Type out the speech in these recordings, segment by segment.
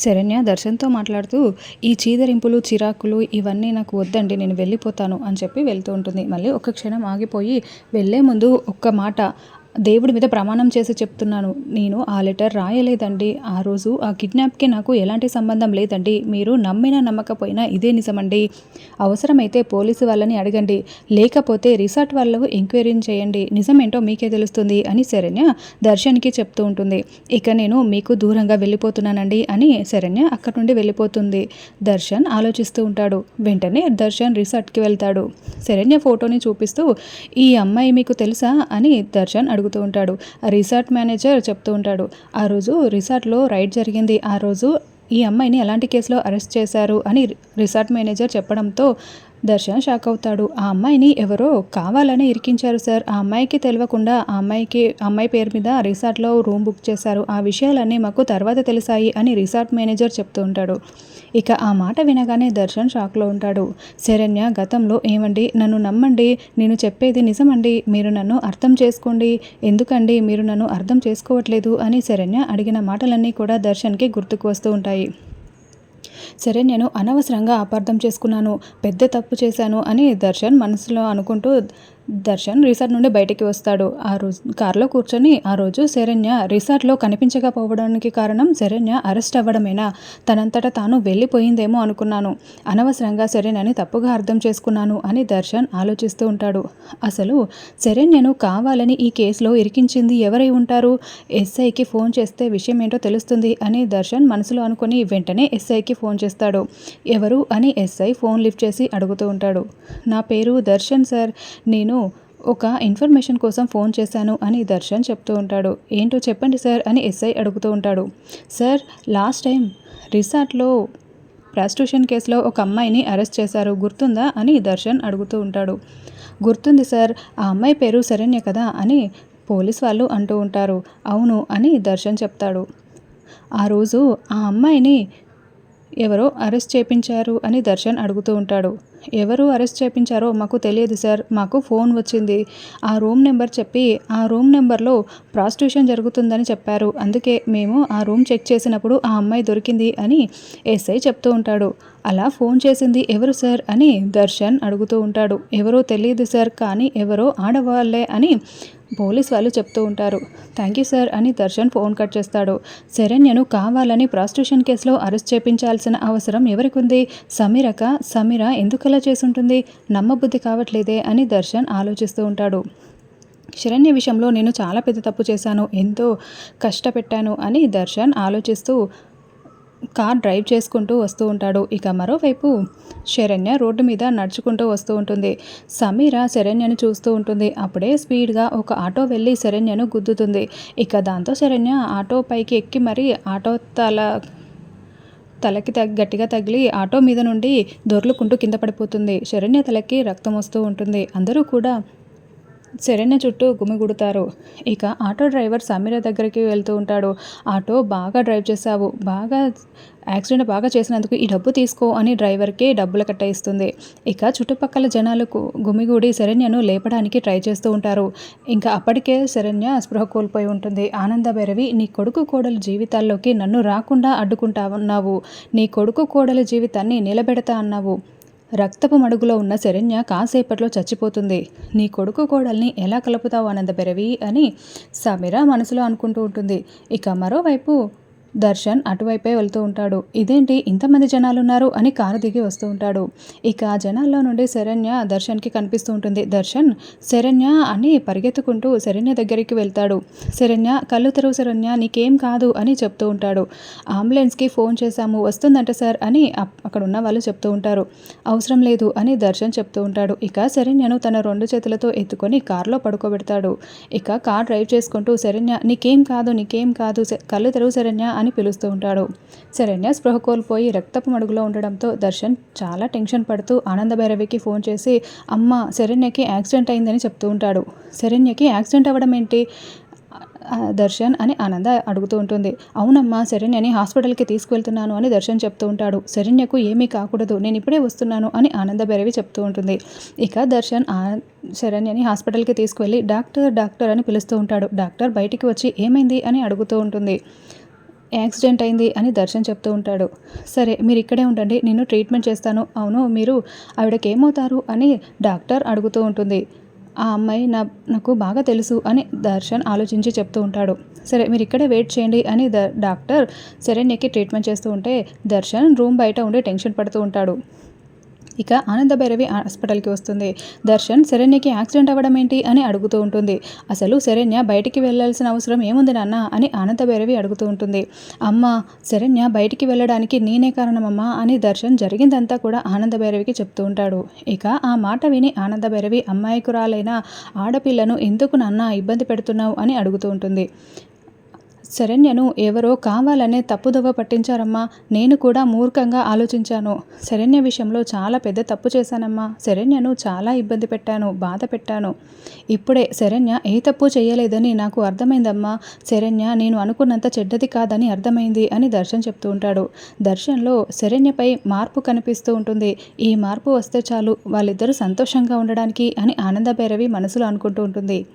శరణ్య దర్శన్తో మాట్లాడుతూ ఈ చీదరింపులు చిరాకులు ఇవన్నీ నాకు వద్దండి నేను వెళ్ళిపోతాను అని చెప్పి వెళ్తూ ఉంటుంది. మళ్ళీ ఒక క్షణం ఆగిపోయి వెళ్ళే ముందు ఒక్క మాట దేవుడి మీద ప్రమాణం చేసి చెప్తున్నాను. నేను ఆ లెటర్ రాయలేదండి. ఆ రోజు ఆ కిడ్నాప్కి నాకు ఎలాంటి సంబంధం లేదండి. మీరు నమ్మినా నమ్మకపోయినా ఇదే నిజమండి. అవసరమైతే పోలీసు వాళ్ళని అడగండి. లేకపోతే రిసార్ట్ వాళ్ళు ఎంక్వైరీ చేయండి. నిజమేంటో మీకే తెలుస్తుంది అని శరణ్య దర్శన్కి చెప్తూ ఉంటుంది. ఇక నేను మీకు దూరంగా వెళ్ళిపోతున్నానండి అని శరణ్య అక్కడి నుండి వెళ్ళిపోతుంది. దర్శన్ ఆలోచిస్తూ ఉంటాడు. వెంటనే దర్శన్ రిసార్ట్కి వెళ్తాడు. శరణ్య ఫోటోని చూపిస్తూ ఈ అమ్మాయి మీకు తెలుసా? అని దర్శన్ అడుగుతూ ఉంటాడు. ఆ రిసార్ట్ మేనేజర్ చెప్తూ ఉంటాడు ఆ రోజు రిసార్ట్లో రైడ్ జరిగింది. ఆ రోజు ఈ అమ్మాయిని ఎలాంటి కేసులో అరెస్ట్ చేశారు? అని రిసార్ట్ మేనేజర్ చెప్పడంతో దర్శన్ షాక్ అవుతాడు ఆ అమ్మాయిని ఎవరో కావాలని ఇరికించారు సార్. ఆ అమ్మాయికి తెలియకుండా ఆ అమ్మాయికి అమ్మాయి పేరు మీద రిసార్ట్లో రూమ్ బుక్ చేశారు. ఆ విషయాలన్నీ మాకు తర్వాత తెలిసాయి అని రిసార్ట్ మేనేజర్ చెప్తూ ఉంటాడు. ఇక ఆ మాట వినగానే దర్శన్ షాక్లో ఉంటాడు. శరణ్య గతంలో ఏమండి? నన్ను నమ్మండి. నేను చెప్పేది నిజమండి. మీరు నన్ను అర్థం చేసుకోండి. ఎందుకండి మీరు నన్ను అర్థం చేసుకోవట్లేదు? అని శరణ్య అడిగిన మాటలన్నీ కూడా దర్శన్కి గుర్తుకు వస్తూ ఉంటాయి. సరే నేను అనవసరంగా అపార్థం చేసుకున్నాను. పెద్ద తప్పు చేశాను అని దర్శన్ మనసులో అనుకుంటూ దర్శన్ రిసార్ట్ నుండి బయటికి వస్తాడు. ఆ రోజు కారులో కూర్చొని ఆ రోజు శరణ్య రిసార్ట్లో కనిపించకపోవడానికి కారణం శరణ్య అరెస్ట్ అవ్వడమేనా? తనంతటా తాను వెళ్ళిపోయిందేమో అనుకున్నాను. అనవసరంగా శరణ్యని తప్పుగా అర్థం చేసుకున్నాను అని దర్శన్ ఆలోచిస్తూ ఉంటాడు. అసలు శరణ్యను కావాలని ఈ కేసులో ఇరికించింది ఎవరై ఉంటారు? ఎస్ఐకి ఫోన్ చేస్తే విషయం ఏంటో తెలుస్తుంది అని దర్శన్ మనసులో అనుకుని వెంటనే ఎస్ఐకి ఫోన్ చేస్తాడు. ఎవరు అని ఎస్ఐ ఫోన్ లిఫ్ట్ చేసి అడుగుతూ ఉంటాడు. నా పేరు దర్శన్ సార్. నేను ఒక ఇన్ఫర్మేషన్ కోసం ఫోన్ చేశాను అని దర్శన్ చెప్తూ ఉంటాడు. ఏంటో చెప్పండి సార్ అని ఎస్ఐ అడుగుతూ ఉంటాడు. సార్ లాస్ట్ టైం రిసార్ట్లో ప్రాస్టిట్యూషన్ కేసులో ఒక అమ్మాయిని అరెస్ట్ చేశారు. గుర్తుందా అని దర్శన్ అడుగుతూ ఉంటాడు. గుర్తుంది సార్ ఆ అమ్మాయి పేరు శరణ్య కదా అని పోలీస్ వాళ్ళు అంటూ ఉంటారు. అవును అని దర్శన్ చెప్తాడు. ఆ రోజు ఆ అమ్మాయిని ఎవరో అరెస్ట్ చేపించారు అని దర్శన్ అడుగుతూ ఉంటాడు. ఎవరు అరెస్ట్ చేయించారో మాకు తెలియదు సార్. మాకు ఫోన్ వచ్చింది. ఆ రూమ్ నెంబర్ చెప్పి ఆ రూమ్ నెంబర్లో ప్రాస్టిట్యూషన్ జరుగుతుందని చెప్పారు. అందుకే మేము ఆ రూమ్ చెక్ చేసినప్పుడు ఆ అమ్మాయి దొరికింది అని ఎస్ఐ చెప్తూ ఉంటాడు. అలా ఫోన్ చేసింది ఎవరు సార్ అని దర్శన్ అడుగుతూ ఉంటాడు. ఎవరో తెలియదు సార్ కానీ ఎవరో ఆడవాళ్ళే అని పోలీస్ వాళ్ళు చెప్తూ ఉంటారు. థ్యాంక్ యూ సార్ అని దర్శన్ ఫోన్ కట్ చేస్తాడు. శరణ్యను కావాలని ప్రాస్టిట్యూషన్ కేసులో అరెస్ట్ చేపించాల్సిన అవసరం ఎవరికి ఉంది సమీరక? సమీర ఎందుకలా చేసుంటుంది? నమ్మబుద్ధి కావట్లేదే అని దర్శన్ ఆలోచిస్తూ ఉంటాడు. శరణ్య విషయంలో నేను చాలా పెద్ద తప్పు చేశాను. ఎంతో కష్టపెట్టాను అని దర్శన్ ఆలోచిస్తూ కార్ డ్రైవ్ చేసుకుంటూ వస్తూ ఉంటాడు. ఇక మరోవైపు శరణ్య రోడ్డు మీద నడుచుకుంటూ వస్తూ ఉంటుంది. సమీర శరణ్యను చూస్తూ ఉంటుంది. అప్పుడే స్పీడ్గా ఒక ఆటో వెళ్ళి శరణ్యను గుద్దుతుంది. ఇక దాంతో శరణ్య ఆటో పైకి ఎక్కి మరీ ఆటో తల తలకి తగ్గ గట్టిగా తగిలి ఆటో మీద నుండి దొర్లుకుంటూ కింద పడిపోతుంది. శరణ్య తలకి రక్తం వస్తూ ఉంటుంది. అందరూ కూడా శరణ్య చుట్టూ గుమిగుడతారు ఇక ఆటో డ్రైవర్ సమీర దగ్గరికి వెళ్తూ ఉంటాడు. ఆటో బాగా డ్రైవ్ చేసావు బాగా యాక్సిడెంట్ బాగా చేసినందుకు ఈ డబ్బు తీసుకో అని డ్రైవర్కి డబ్బులు కట్టాయిస్తుంది ఇక చుట్టుపక్కల జనాలకు గుమిగూడి శరణ్యను లేపడానికి ట్రై చేస్తూ ఉంటారు. ఇంకా అప్పటికే శరణ్య స్పృహ కోల్పోయి ఉంటుంది. ఆనంద భైరవి నీ కొడుకు కోడల జీవితాల్లోకి నన్ను రాకుండా అడ్డుకుంటా ఉన్నావు. నీ కొడుకు కోడల జీవితాన్ని నిలబెడతా అన్నావు. రక్తపు మడుగులో ఉన్న శరణ్య కాసేపట్లో చచ్చిపోతుంది. నీ కొడుకు కోడల్ని ఎలా కలుపుతావు అనంత బెరవి అని సమీర మనసులో అనుకుంటూ ఉంటుంది. ఇక మరోవైపు దర్శన్ అటువైపే వెళ్తూ ఉంటాడు. ఇదేంటి? ఇంతమంది జనాలు ఉన్నారు అని కారు దిగి వస్తూ ఉంటాడు. ఇక జనాల్లో నుండి శరణ్య దర్శన్కి కనిపిస్తూ ఉంటుంది. దర్శన్ శరణ్య అని పరిగెత్తుకుంటూ శరణ్య దగ్గరికి వెళ్తాడు. శరణ్య కళ్ళు తెరువు శరణ్య నీకేం కాదు అని చెప్తూ ఉంటాడు. అంబులెన్స్కి ఫోన్ చేశాము. వస్తుందంట సార్ అని అక్కడ ఉన్న వాళ్ళు చెప్తూ ఉంటారు. అవసరం లేదు అని దర్శన్ చెప్తూ ఉంటాడు. ఇక శరణ్యను తన రెండు చేతులతో ఎత్తుకొని కారులో పడుకోబెడతాడు. ఇక కార్ డ్రైవ్ చేసుకుంటూ శరణ్య నీకేం కాదు నీకేం కాదు కళ్ళు తెరువు శరణ్య అని పిలుస్తూ ఉంటాడు. శరణ్య స్పృహ కోల్పోయి రక్తపు మడుగులో ఉండడంతో దర్శన్ చాలా టెన్షన్ పడుతూ ఆనంద భైరవికి ఫోన్ చేసి అమ్మ శరణ్యకి యాక్సిడెంట్ అయిందని చెప్తూ ఉంటాడు. శరణ్యకి యాక్సిడెంట్ అవ్వడం ఏంటి? దర్శన్ అని ఆనంద అడుగుతూ ఉంటుంది. అవునమ్మా శరణ్యని హాస్పిటల్కి తీసుకువెళ్తున్నాను అని దర్శన్ చెప్తూ ఉంటాడు. శరణ్యకు ఏమీ కాకూడదు నేను ఇప్పుడే వస్తున్నాను అని ఆనంద భైరవి చెప్తూ ఉంటుంది. ఇక దర్శన్ శరణ్యని హాస్పిటల్కి తీసుకువెళ్ళి డాక్టర్ డాక్టర్ అని పిలుస్తూ ఉంటాడు. డాక్టర్ బయటికి వచ్చి ఏమైంది? అని అడుగుతూ ఉంటుంది. యాక్సిడెంట్ అయింది అని దర్శన్ చెప్తూ ఉంటాడు. సరే మీరు ఇక్కడే ఉండండి నేను ట్రీట్మెంట్ చేస్తాను. అవును మీరు ఆవిడకి ఏమవుతారు అని డాక్టర్ అడుగుతూ ఉంటుంది. ఆ అమ్మాయి నా నాకు బాగా తెలుసు అని దర్శన్ ఆలోచించి చెప్తూ ఉంటాడు. సరే మీరు ఇక్కడే వెయిట్ చేయండి అని ద డాక్టర్ శరణ్యకి ట్రీట్మెంట్ చేస్తూ ఉంటే దర్శన్ రూమ్ బయట ఉండి టెన్షన్ పడుతూ ఉంటాడు. ఇక ఆనంద భైరవి హాస్పిటల్కి వస్తుంది. దర్శన్ శరణ్యకి యాక్సిడెంట్ అవ్వడం ఏంటి అని అడుగుతూ ఉంటుంది. అసలు శరణ్య బయటికి వెళ్ళాల్సిన అవసరం ఏముంది నాన్న అని ఆనంద భైరవి అడుగుతూ ఉంటుంది. అమ్మ శరణ్య బయటికి వెళ్ళడానికి నేనే కారణమమ్మా అని దర్శన్ జరిగిందంతా కూడా ఆనంద భైరవికి చెప్తూ ఉంటాడు. ఇక ఆ మాట విని ఆనంద భైరవి అమ్మాయికురాలైన ఆడపిల్లను ఎందుకు నాన్న ఇబ్బంది పెడుతున్నావు అని అడుగుతూ ఉంటుంది. శరణ్యను ఎవరో కావాలనే తప్పుదవ పట్టించారమ్మా. నేను కూడా మూర్ఖంగా ఆలోచించాను. శరణ్య విషయంలో చాలా పెద్ద తప్పు చేశానమ్మా. శరణ్యను చాలా ఇబ్బంది పెట్టాను బాధ పెట్టాను. ఇప్పుడే శరణ్య ఏ తప్పు చేయలేదని నాకు అర్థమైందమ్మా. శరణ్య నేను అనుకున్నంత చెడ్డది కాదని అర్థమైంది అని దర్శన్ చెప్తూ ఉంటాడు. దర్శన్లో శరణ్యపై మార్పు కనిపిస్తూ ఉంటుంది. ఈ మార్పు వస్తే చాలు వాళ్ళిద్దరూ సంతోషంగా ఉండడానికి అని ఆనంద భైరవి మనసులో అనుకుంటూ ఉంటుంది.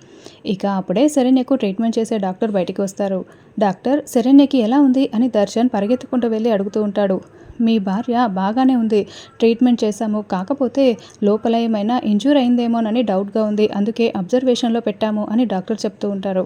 ఇక అప్పుడే శరణ్యకు ట్రీట్మెంట్ చేసే డాక్టర్ బయటికి వస్తారు. డాక్టర్ శరణ్యకి ఎలా ఉంది? అని దర్శన్ పరిగెత్తుకుంటూ వెళ్ళి అడుగుతూ ఉంటాడు. మీ భార్య బాగానే ఉంది. ట్రీట్మెంట్ చేశాము. కాకపోతే లోపల ఏమైనా ఇంజూర్ అయిందేమోనని డౌట్గా ఉంది. అందుకే అబ్జర్వేషన్లో పెట్టాము అని డాక్టర్ చెప్తూ ఉంటారు.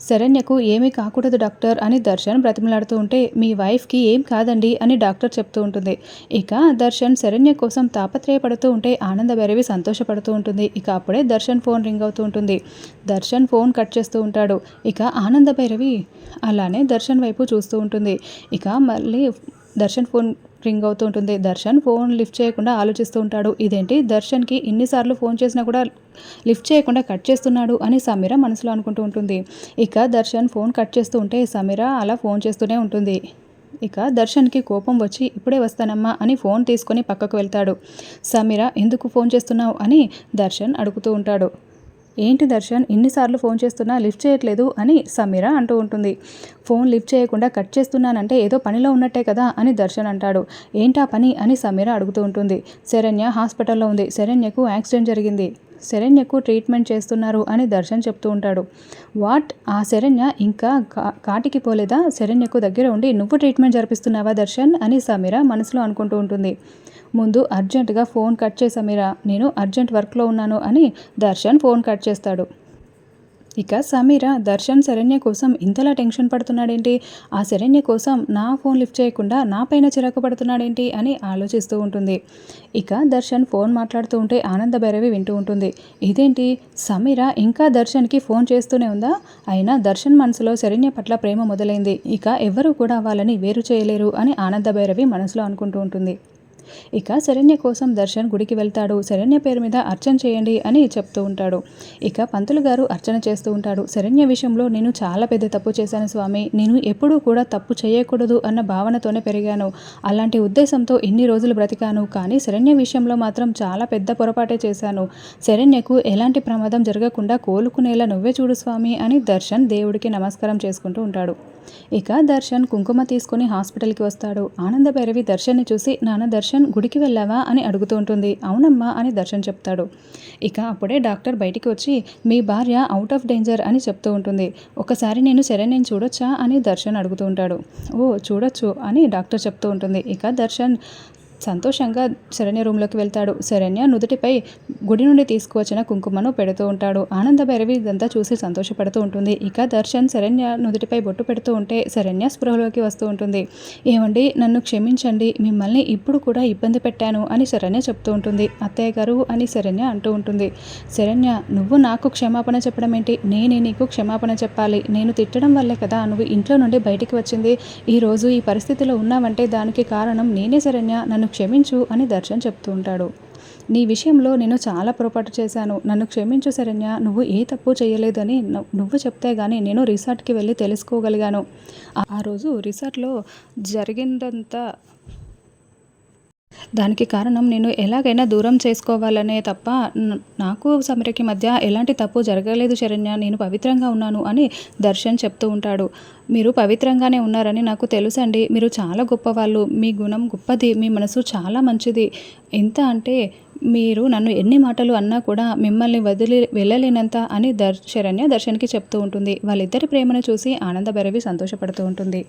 శరణ్యకు ఏమీ కాకూడదు డాక్టర్ అని దర్శన్ బ్రతిమలాడుతూ ఉంటే మీ వైఫ్కి ఏం కాదండి అని డాక్టర్ చెప్తూ ఉంటుంది. ఇక దర్శన్ శరణ్య కోసం తాపత్రయపడుతూ ఉంటే ఆనంద భైరవి సంతోషపడుతూ ఉంటుంది. ఇక అప్పుడే దర్శన్ ఫోన్ రింగ్ అవుతూ ఉంటుంది. దర్శన్ ఫోన్ కట్ చేస్తూ ఉంటాడు. ఇక ఆనంద భైరవి అలానే దర్శన్ వైపు చూస్తూ ఉంటుంది. ఇక మళ్ళీ దర్శన్ ఫోన్ రింగ్ అవుతూ ఉంటుంది. దర్శన్ ఫోన్ లిఫ్ట్ చేయకుండా ఆలోచిస్తూ ఉంటాడు. ఇదేంటి? దర్శన్కి ఇన్నిసార్లు ఫోన్ చేసినా కూడా లిఫ్ట్ చేయకుండా కట్ చేస్తున్నాడు అని సమీర మనసులో అనుకుంటూ ఉంటుంది. ఇక దర్శన్ ఫోన్ కట్ చేస్తూ ఉంటే సమీర అలా ఫోన్ చేస్తూనే ఉంటుంది. ఇక దర్శన్కి కోపం వచ్చి ఇప్పుడే వస్తానమ్మా అని ఫోన్ తీసుకొని పక్కకు వెళ్తాడు. సమీర ఎందుకు ఫోన్ చేస్తున్నావు? అని దర్శన్ అడుగుతూ ఉంటాడు. ఏంటి దర్శన్ ఇన్నిసార్లు ఫోన్ చేస్తున్నా లిఫ్ట్ చేయట్లేదు అని సమీర అంటూ ఉంటుంది. ఫోన్ లిఫ్ట్ చేయకుండా కట్ చేస్తున్నానంటే ఏదో పనిలో ఉన్నట్టే కదా అని దర్శన్ అంటాడు. ఏంటా పని అని సమీర అడుగుతూ ఉంటుంది. శరణ్య హాస్పిటల్లో ఉంది. శరణ్యకు యాక్సిడెంట్ జరిగింది. శరణ్యకు ట్రీట్మెంట్ చేస్తున్నారు అని దర్శన్ చెప్తూ ఉంటాడు. వాట్? ఆ శరణ్య ఇంకా కాటికి పోలేదా? శరణ్యకు దగ్గర ఉండి నువ్వు ట్రీట్మెంట్ జరిపిస్తున్నావా దర్శన్? అని సమీర మనసులో అనుకుంటూ ఉంటుంది. ముందు అర్జెంటుగా ఫోన్ కట్ చేసా మీరా నేను అర్జెంట్ వర్క్లో ఉన్నాను అని దర్శన్ ఫోన్ కట్ చేస్తాడు. ఇక సమీర దర్శన్ శరణ్య కోసం ఇంతలా టెన్షన్ పడుతున్నాడేంటి? ఆ శరణ్య కోసం నా ఫోన్ లిఫ్ట్ చేయకుండా నా పైన చిరాకు పడుతున్నాడేంటి? అని ఆలోచిస్తూ ఉంటుంది. ఇక దర్శన్ ఫోన్ మాట్లాడుతూ ఉంటే ఆనంద భైరవి వింటూ ఉంటుంది. ఇదేంటి? సమీర ఇంకా దర్శన్కి ఫోన్ చేస్తూనే ఉందా? అయినా దర్శన్ మనసులో శరణ్య పట్ల ప్రేమ మొదలైంది. ఇక ఎవరు కూడా వాళ్ళని వేరు చేయలేరు అని ఆనంద భైరవి మనసులో అనుకుంటూ ఉంటుంది. ఇక శరణ్య కోసం దర్శన్ గుడికి వెళ్తాడు. శరణ్య పేరు మీద అర్చన చేయండి అని చెప్తూ ఉంటాడు. ఇక పంతులు గారు అర్చన చేస్తూ ఉంటాడు. శరణ్య విషయంలో నేను చాలా పెద్ద తప్పు చేశాను స్వామి. నేను ఎప్పుడూ కూడా తప్పు చేయకూడదు అన్న భావనతోనే పెరిగాను. అలాంటి ఉద్దేశంతో ఇన్ని రోజులు బ్రతికాను. కానీ శరణ్య విషయంలో మాత్రం చాలా పెద్ద పొరపాటే చేశాను. శరణ్యకు ఎలాంటి ప్రమాదం జరగకుండా కోలుకునేలా నువ్వే చూడు స్వామి అని దర్శన్ దేవుడికి నమస్కారం చేసుకుంటూ ఉంటాడు. ఇక దర్శన్ కుంకుమ తీసుకుని హాస్పిటల్కి వస్తాడు. ఆనంద భైరవి దర్శన్ని చూసి నాన్న దర్శన్ గుడికి వెళ్ళావా? అని అడుగుతూ ఉంటుంది. అవునమ్మా అని దర్శన్ చెప్తాడు. ఇక అప్పుడే డాక్టర్ బయటికి వచ్చి మీ భార్య అవుట్ ఆఫ్ డేంజర్ అని చెప్తూ ఉంటుంది. ఒకసారి నేను నేను చూడొచ్చా? అని దర్శన్ అడుగుతూ ఉంటాడు. ఓ చూడొచ్చు అని డాక్టర్ చెప్తూ ఉంటుంది. ఇక దర్శన్ సంతోషంగా శరణ్య రూమ్లోకి వెళ్తాడు. శరణ్య నుదుటిపై గుడి నుండి తీసుకువచ్చిన కుంకుమను పెడుతూ ఉంటాడు. ఆనంద భైరవి ఇదంతా చూసి సంతోషపడుతూ ఉంటుంది. ఇక దర్శన్ శరణ్య నుదుటిపై బొట్టు పెడుతూ ఉంటే శరణ్య స్పృహలోకి వస్తూ ఉంటుంది. ఏమండి నన్ను క్షమించండి. మిమ్మల్ని ఇప్పుడు కూడా ఇబ్బంది పెట్టాను అని శరణ్య చెప్తూ ఉంటుంది. అత్తయ్య గారు అని శరణ్య అంటూ ఉంటుంది. శరణ్య నువ్వు నాకు క్షమాపణ చెప్పడం ఏంటి? నేనే నీకు క్షమాపణ చెప్పాలి. నేను తిట్టడం వల్లే కదా నువ్వు ఇంట్లో నుండి బయటికి వచ్చింది. ఈరోజు ఈ పరిస్థితిలో ఉన్నావంటే దానికి కారణం నేనే శరణ్య. నన్ను నన్ను క్షమించు అని దర్శన్ చెప్తూ ఉంటాడు. నీ విషయంలో నేను చాలా పొరపాటు చేశాను. నన్ను క్షమించు శరణ్య. నువ్వు ఏ తప్పు చేయలేదని నువ్వు చెప్తే కానీ నేను రిసార్ట్కి వెళ్ళి తెలుసుకోగలిగాను. ఆ రోజు రిసార్ట్లో జరిగిందంతా దానికి కారణం నేను ఎలాగైనా దూరం చేసుకోవాలనే తప్ప నాకు సమరకి మధ్య ఎలాంటి తప్పు జరగలేదు శరణ్య. నేను పవిత్రంగా ఉన్నాను అని దర్శన్ చెప్తూ ఉంటాడు. మీరు పవిత్రంగానే ఉన్నారని నాకు తెలుసండి. మీరు చాలా గొప్పవాళ్ళు. మీ గుణం గొప్పది. మీ మనసు చాలా మంచిది. ఎంత అంటే మీరు నన్ను ఎన్ని మాటలు అన్నా కూడా మిమ్మల్ని వదిలి వెళ్ళలేనంత అని దర్ శరణ్య దర్శన్కి చెప్తూ ఉంటుంది. వాళ్ళిద్దరి ప్రేమను చూసి ఆనంద భైరవి సంతోషపడుతూ ఉంటుంది.